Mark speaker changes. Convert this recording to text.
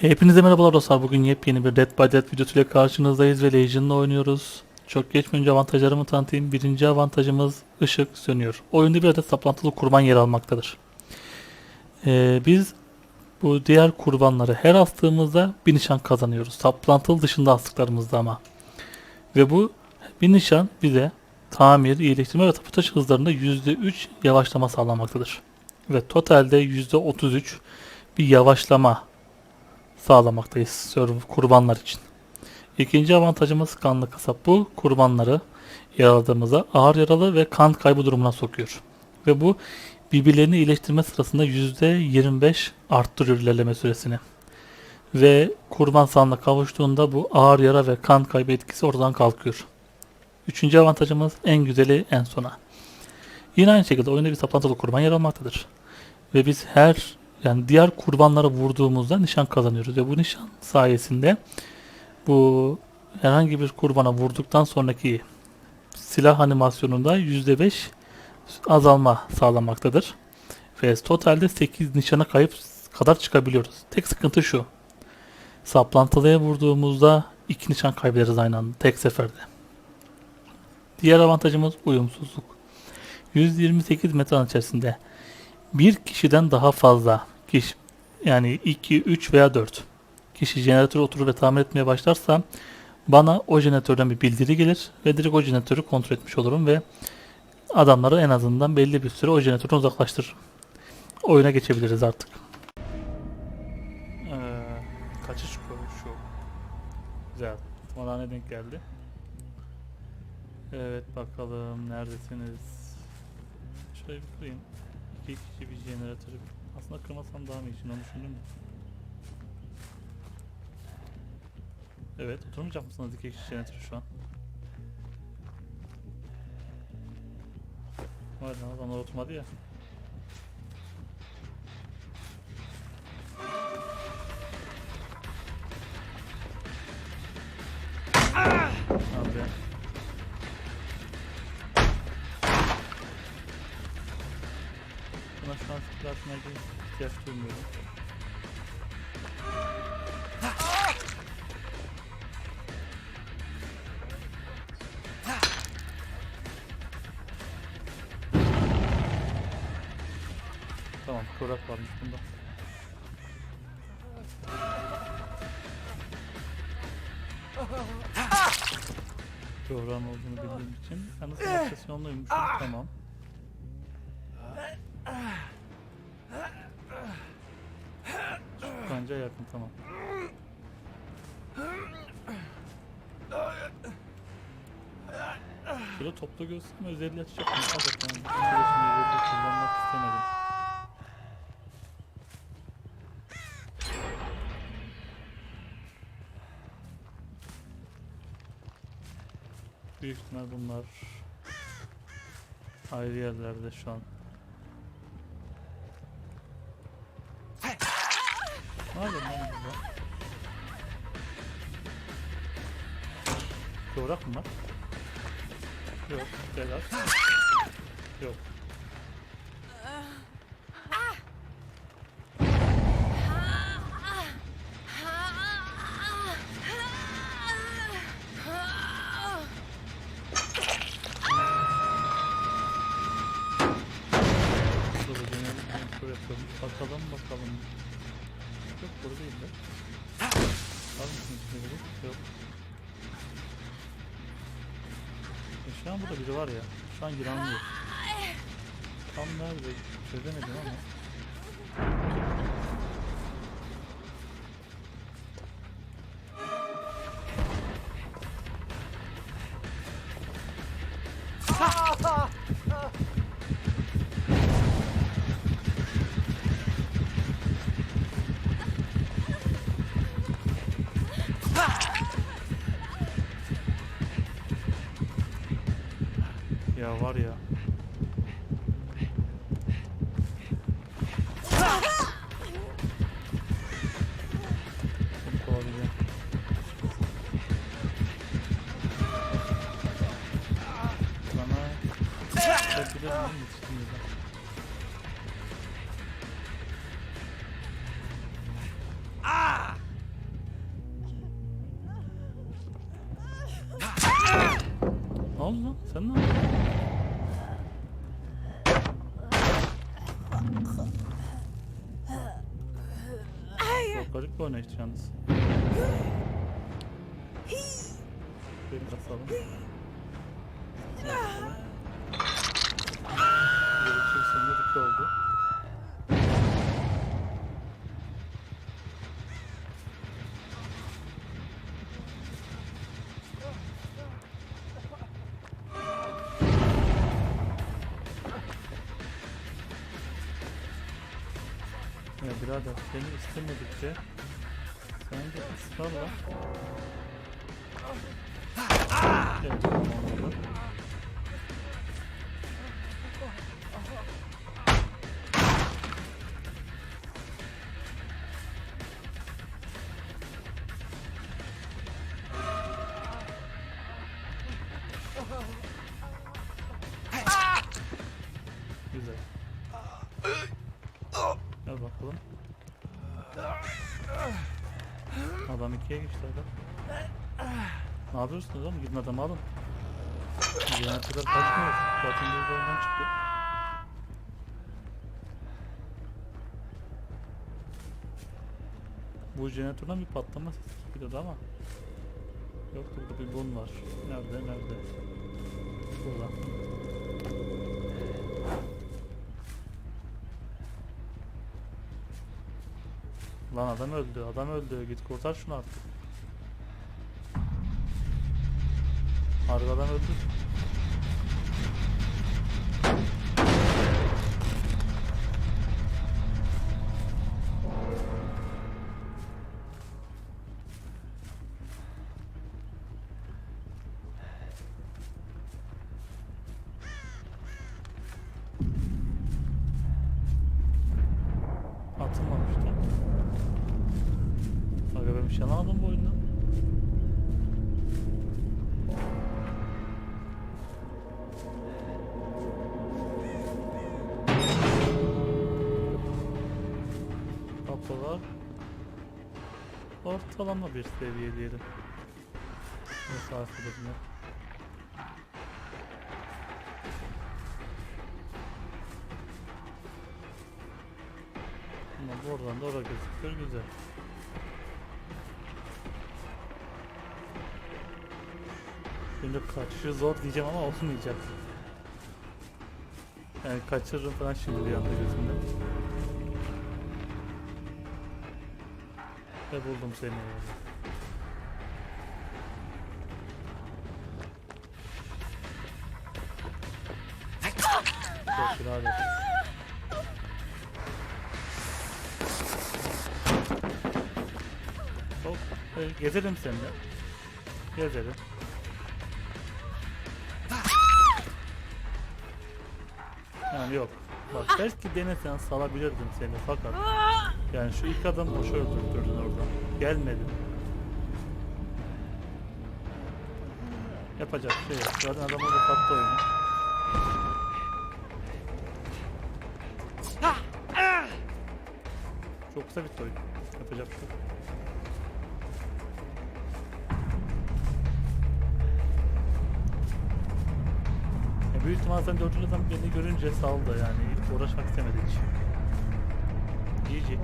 Speaker 1: Hepinize merhabalar dostlar. Bugün yepyeni bir Dead by Dead videosuyla karşınızdayız ve Legion'la oynuyoruz. Çok geçmeden önce avantajlarımı tanıtayım. Birinci avantajımız ışık sönüyor. Oyunda bir adet saplantılı kurban yer almaktadır. Ee, biz bu diğer kurbanları her astığımızda bir nişan kazanıyoruz. Saplantılı dışında astıklarımızda ama. Ve bu bir nişan bize tamir, iyileştirme ve tapu taşı hızlarında %3 yavaşlama sağlamaktadır. Ve totalde %33 bir yavaşlama sağlamaktayız server kurbanlar için. İkinci avantajımız kanlı kasap. Bu kurbanları yaraladığımızda ağır yaralı ve kan kaybı durumuna sokuyor. Ve bu birbirlerini iyileştirme sırasında %25 arttırıyor ilerleme süresini. Ve kurban sağlığına kavuştuğunda bu ağır yara ve kan kaybı etkisi oradan kalkıyor. Üçüncü avantajımız en güzeli en sona. Yine aynı şekilde oyunda bir saplantılı kurban yer almaktadır. Ve biz her yani diğer kurbanları vurduğumuzda nişan kazanıyoruz ve bu nişan sayesinde bu herhangi bir kurbana vurduktan sonraki silah animasyonunda %5 azalma sağlamaktadır. Ve totalde 8 nişana kayıp kadar çıkabiliyoruz. Tek sıkıntı şu. Saplantılıya vurduğumuzda 2 nişan kaybederiz aynı anda tek seferde. Diğer avantajımız uyumsuzluk. 128 metre içerisinde bir kişiden daha fazla kişi yani 2, 3 veya 4 kişi jeneratör oturur ve tamir etmeye başlarsa bana o jeneratörden bir bildiri gelir ve direkt o jeneratörü kontrol etmiş olurum ve adamları en azından belli bir süre o jeneratörden uzaklaştırırım. Oyuna geçebiliriz artık. Ee, kaçış şu. Güzel. Bana denk geldi. Evet bakalım neredesiniz? Şöyle bir kırayım. İki kişi bir jeneratörü. Aslında kırmasam daha mı şimdi onu düşündüm de. Evet oturmayacak mısınız iki kişi jeneratörü şu an? Var lan adamlar oturmadı ya. Atmaya ihtiyaç duymuyorum. Tamam, kurak varmış bunda. Doğran olduğunu bildiğim için. Yalnız rotasyonluymuş. Tamam. Kanca yakın tamam. Şöyle toplu gösterme özelliği açacak mı? Şimdi özelliği kullanmak istemedim. Büyük ihtimal bunlar ayrı yerlerde şu an. Ne yapıyorsun lan burada? Kıvrak mı var? Yok. Beyler. Yok. Bakalım bakalım. Yok burada değil de. Var mısın içinde biri? Yok. E şu an burada biri var ya. Şu an giren yok. Tam nerede? Çözemedim ama. Ya var ya. Seni kovalayacağım. Sana Miyim? Yetiştirmeyeceğim. Sen ne yapıyorsun? Çok garip bir oynayış yalnız. Bir basalım. Birader seni istemedikçe sen de ısrarla Evet, Gel bakalım. Adam ikiye geçti adam. Ne yapıyorsunuz oğlum? Gidin adamı alın. Yana kadar kaçmıyor. Zaten bir oyundan çıktı. Bu jeneratörden bir patlama sesi geliyordu ama. Yok burada bir bun var. Nerede? Nerede? Burada. Lan adam öldü, adam öldü. Git kurtar şunu artık. Arkadan öldü. Bu oyundan. Kapılar ortalama bir seviye diyelim. Mesafelerine. Ama buradan da oraya gözüküyor güzel. Şimdi kaçışı zor diyeceğim ama olmayacak. Yani kaçırırım falan şimdi bir anda gözümde. Ve buldum seni. Çok birader. E, gezelim seninle. Gezelim. Yani yok. Bak belki denesen salabilirdim seni fakat yani şu ilk adam boşa öldürdün orada. Gelmedin. Yapacak şey yok. Zaten adam orada kattı oyunu. Çok kısa bitti oyun. Yapacak bir şey yok. Büyük ihtimal sen dördüncü adam beni görünce saldı yani. Uğraşmak istemedi hiç. GG.